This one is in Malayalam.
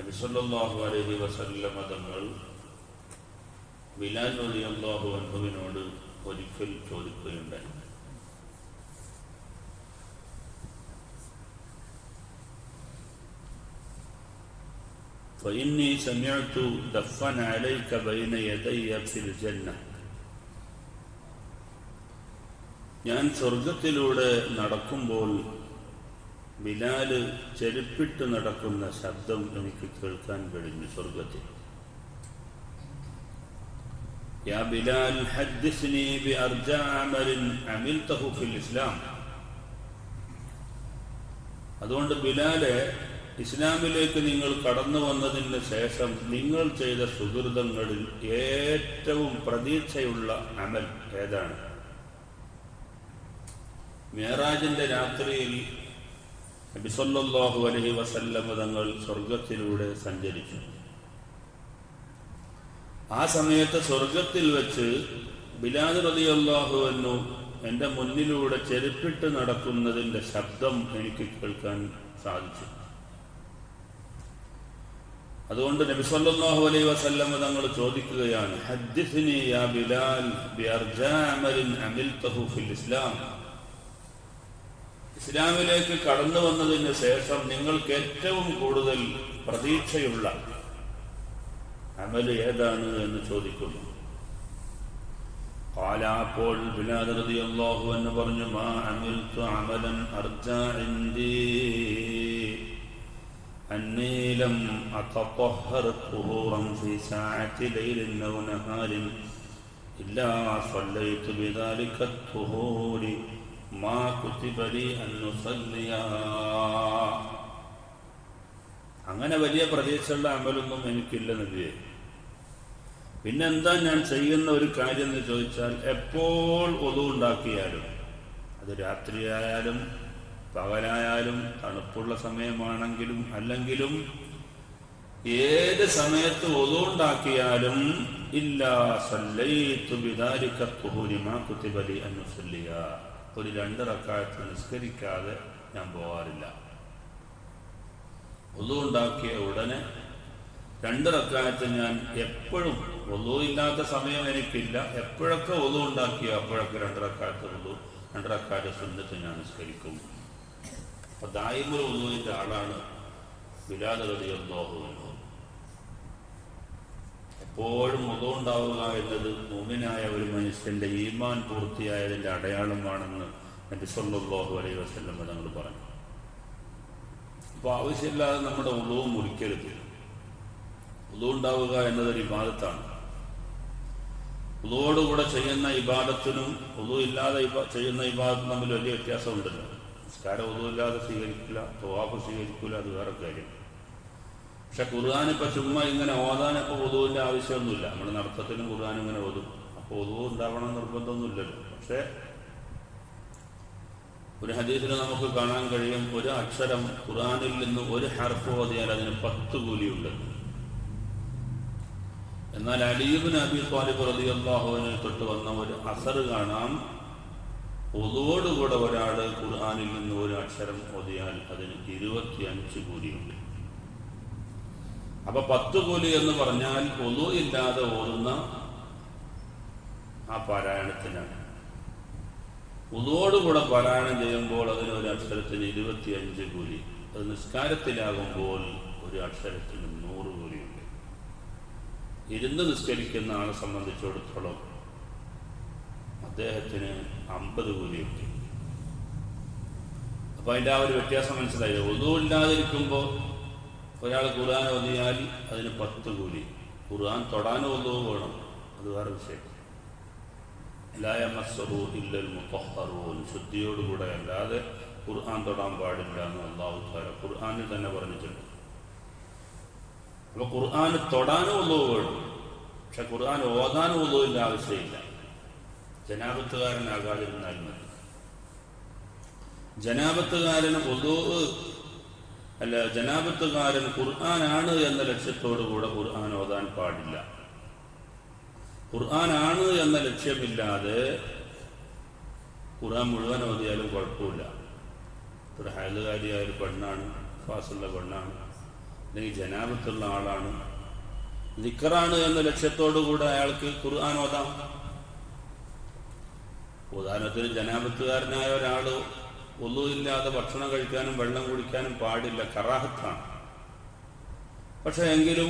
നബിസല്ലാഹു അലൈഹി വസല്ലമ തങ്ങൾ ബിലാൽ അലി അള്ളാഹു അൻഹുവിനോട് ഒരിക്കൽ ചോദിക്കുകയുണ്ടായി فإني سمعت دفن عليك بين يدي في الجنة ഞാൻ സ്വർഗത്തിലൂടെ നടക്കുമ്പോൾ ബിലാൽ ചെരുപ്പിട്ട് നടക്കുന്ന ശബ്ദം എനിക്ക് കേൾക്കാൻ കഴിഞ്ഞു സ്വർഗത്തിൽ. യാ ബിലാൽ ഹദ്ദിസ്നി ബിഅർജാ അമലിൻ അമിൽതഹു ഫിൽ ഇസ്ലാം. അതുകൊണ്ട് ബിലാലെ ഇസ്ലാമിലേക്ക് നിങ്ങൾ കടന്നു വന്നതിന് ശേഷം നിങ്ങൾ ചെയ്ത സുഹൃതങ്ങളിൽ ഏറ്റവും പ്രതീക്ഷയുള്ള അമൽ ഏതാണ്? മേറാജിന്റെ രാത്രിയിൽ നബിസല്ലാഹു അലഹി വസല്ലമ തങ്ങൾ സ്വർഗത്തിലൂടെ സഞ്ചരിച്ചു. ആ സമയത്ത് സ്വർഗത്തിൽ വെച്ച് ബിലാദ് റതി അള്ളാഹുവന്നു എന്റെ മുന്നിലൂടെ ചെരുപ്പിട്ട് നടക്കുന്നതിന്റെ ശബ്ദം എനിക്ക് കേൾക്കാൻ സാധിച്ചു. അതുകൊണ്ട് നബി സല്ലല്ലാഹു അലൈഹി വസല്ലം തങ്ങൾ ചോദിക്കുകയാണ് ഹദ്ദിസ്നി യാ ബിലാൽ ബിഅർജാ അമലിൻ അമിൽതഹു ഫിൽ ഇസ്ലാം. ഇസ്ലാമിലേക്ക് കടന്നു വന്നതിന് ശേഷം നിങ്ങൾക്ക് ഏറ്റവും കൂടുതൽ പ്രതീക്ഷയുള്ള അമല് ഏതാണ് എന്ന് ചോദിക്കുന്നു قال അപ്പോൾ ബിലാൽ റളിയല്ലാഹു അൻഹു പറഞ്ഞു മാ അമിൽതു അമലൻ അർജാ ഇൻദി أني لم أتطهر طهورا في ساعة ليل أو نهار إلا صليت بذلك الطهور ما كتب لي أن نصليا അങ്ങനെ വലിയ പ്രതീക്ഷയുള്ള അമലൊന്നും എനിക്കില്ല നബിയെ പിന്നെന്താ ഞാൻ ചെയ്യുന്ന ഒരു കാര്യം എന്ന് ചോദിച്ചാൽ എപ്പോൾ ഒതുണ്ടാക്കിയാലും അത് രാത്രിയായാലും പകലായാലും തണുപ്പുള്ള സമയമാണെങ്കിലും അല്ലെങ്കിലും ഏത് സമയത്ത് ഒതുണ്ടാക്കിയാലും ഇല്ല സല്ലൈത്തുബിദാരിക്കുഹുരിമാക്കുത്തിബലി അനുസല്ലിയ ഒരു രണ്ട് റക്കായത്ത് നിസ്കരിക്കാതെ ഞാൻ പോകാറില്ല ഒതുണ്ടാക്കിയ ഉടനെ രണ്ട് റക്കായത്ത് ഞാൻ എപ്പോഴും ഒതു ഇല്ലാത്ത സമയം എനിക്കില്ല. എപ്പോഴൊക്കെ ഒതു ഉണ്ടാക്കിയോ അപ്പോഴൊക്കെ രണ്ട് റക്കായത്ത് ഒതു രണ്ട് റക്കായത്ത് സുന്നത്ത് ഞാൻ നിസ്കരിക്കും. അപ്പൊ ദായിമുൽ ഉദുവിന്റെ ആളാണ് ബിലാൽ റളിയല്ലാഹു അൻഹു. എപ്പോഴും ഉണ്ടാവുക എന്നത് മുമിനായ ഒരു മനുഷ്യന്റെ ഈമാൻ പൂർത്തിയായതിന്റെ അടയാളമാണെന്ന് നബി സല്ലല്ലാഹു അലൈഹി വസല്ലം തങ്ങൾ പറഞ്ഞു. അപ്പോൾ ആവശ്യമില്ലാതെ നമ്മുടെ ഉളവും മുറിക്കരുത് ഉണ്ടാവുക എന്നതൊരു ഇബാദത്താണ്. ഉളവോടുകൂടെ ചെയ്യുന്ന ഇബാദത്തിനും ഉളു ഇല്ലാതെ ചെയ്യുന്ന വിവാദത്തിനും തമ്മിൽ വലിയ വ്യത്യാസമുണ്ടല്ലോ. നിസ്കാരം ഉളവില്ലാതെ സ്വീകരിക്കില്ല തോവാഫ് സ്വീകരിക്കില്ല അത് വേറെ കാര്യം. പക്ഷെ ഖുർആൻ ഇപ്പൊ ചുമ്മാ ഇങ്ങനെ ഓതാനൊക്കെ ഒതുവിന്റെ ആവശ്യമൊന്നുമില്ല. നമ്മൾ നടത്തത്തിനും ഖുർആൻ ഇങ്ങനെ ഓതും അപ്പോൾ ഒതുവ് ഉണ്ടാവണം നിർബന്ധമൊന്നുമില്ലല്ലോ. പക്ഷെ ഒരു ഹദീസിൽ നമുക്ക് കാണാൻ കഴിയും ഒരു അക്ഷരം ഖുർആനിൽ നിന്ന് ഒരു ഹർഫ് ഓതിയാൽ അതിന് പത്ത് കൂലിയുണ്ട്. എന്നാൽ അലീബിൻ അബി ത്വാലിബ് അള്ളാഹുവിനെ തൊട്ട് വന്ന ഒരു അസർ കാണാം. ഒതുവോടുകൂടെ ഒരാൾ ഖുർആാനിൽ നിന്ന് ഒരു അക്ഷരം ഓതിയാൽ അതിന് ഇരുപത്തിയഞ്ച് കൂലിയുണ്ട്. അപ്പൊ പത്ത് കൂലി എന്ന് പറഞ്ഞാൽ ഒന്നും ഇല്ലാതെ ഓതുന്ന ആ പാരായണത്തിനാണ്. ഉതോടുകൂടെ പാരായണം ചെയ്യുമ്പോൾ അതിന് ഒരു അക്ഷരത്തിന് ഇരുപത്തിയഞ്ച് കൂലി. അത് നിസ്കാരത്തിലാകുമ്പോൾ ഒരു അക്ഷരത്തിന് നൂറ് കൂലിയുണ്ട്. ഇരുന്ന് നിസ്കരിക്കുന്ന ആളെ സംബന്ധിച്ചിടത്തോളം അദ്ദേഹത്തിന് അമ്പത് കൂലിയുണ്ട്. അപ്പൊ അതിന്റെ ആ ഒരു വ്യത്യാസം മനസ്സിലായി ഒന്നും ഇല്ലാതിരിക്കുമ്പോൾ ഒരാൾ ഖുർആൻ ഓതിയാൽ അതിന് പത്ത് കൂലി. ഖുർആൻ തൊടാൻ ഒന്നും വേണം. അത് വേറെ വിഷയം. ലായമസ്സറു ഇല്ലൽ മുത്തഹറൂൻ. ശുദ്ധിയോടുകൂടെ അല്ലാതെ ഖുർആൻ തൊടാൻ പാടില്ല എന്ന് അള്ളാഹു താര ഖുർആാനിൽ തന്നെ പറഞ്ഞിട്ടുണ്ട്. അപ്പൊ ഖുർആൻ തൊടാനും ഒന്നും വേണം. പക്ഷെ ഖുർആൻ ഓതാനും ഒന്നുമില്ല ആവശ്യമില്ല. ജനാപത്തുകാരനാകാതിരുന്നാൽ മതി. ജനാപത്തുകാരന് ഒതു അല്ല ജനാപത്തുകാരൻ ഖുർആനാണ് എന്ന ലക്ഷ്യത്തോടു കൂടെ ഖുർആൻ ഓതാൻ പാടില്ല. ഖുർആനാണ് എന്ന ലക്ഷ്യമില്ലാതെ ഖുർആൻ മുഴുവൻ ഓതിയാലും കുഴപ്പമില്ല. ഒരു ഹയലുകാരിയായ ഒരു പെണ്ണാണ് ഫാസുള്ള പെണ്ണാണ് അല്ലെങ്കിൽ ജനാപത്തുള്ള ആളാണ്. നിക്കറാണ് എന്ന ലക്ഷ്യത്തോടു കൂടെ അയാൾക്ക് ഖുർആൻ ഓതാം. ഉദാഹരണത്തിന് ജനാപത്തുകാരനായ ഒരാൾ ഒന്നുമില്ലാതെ ഭക്ഷണം കഴിക്കാനും വെള്ളം കുടിക്കാനും പാടില്ല. കറാഹത്താണ്. പക്ഷെ എങ്കിലും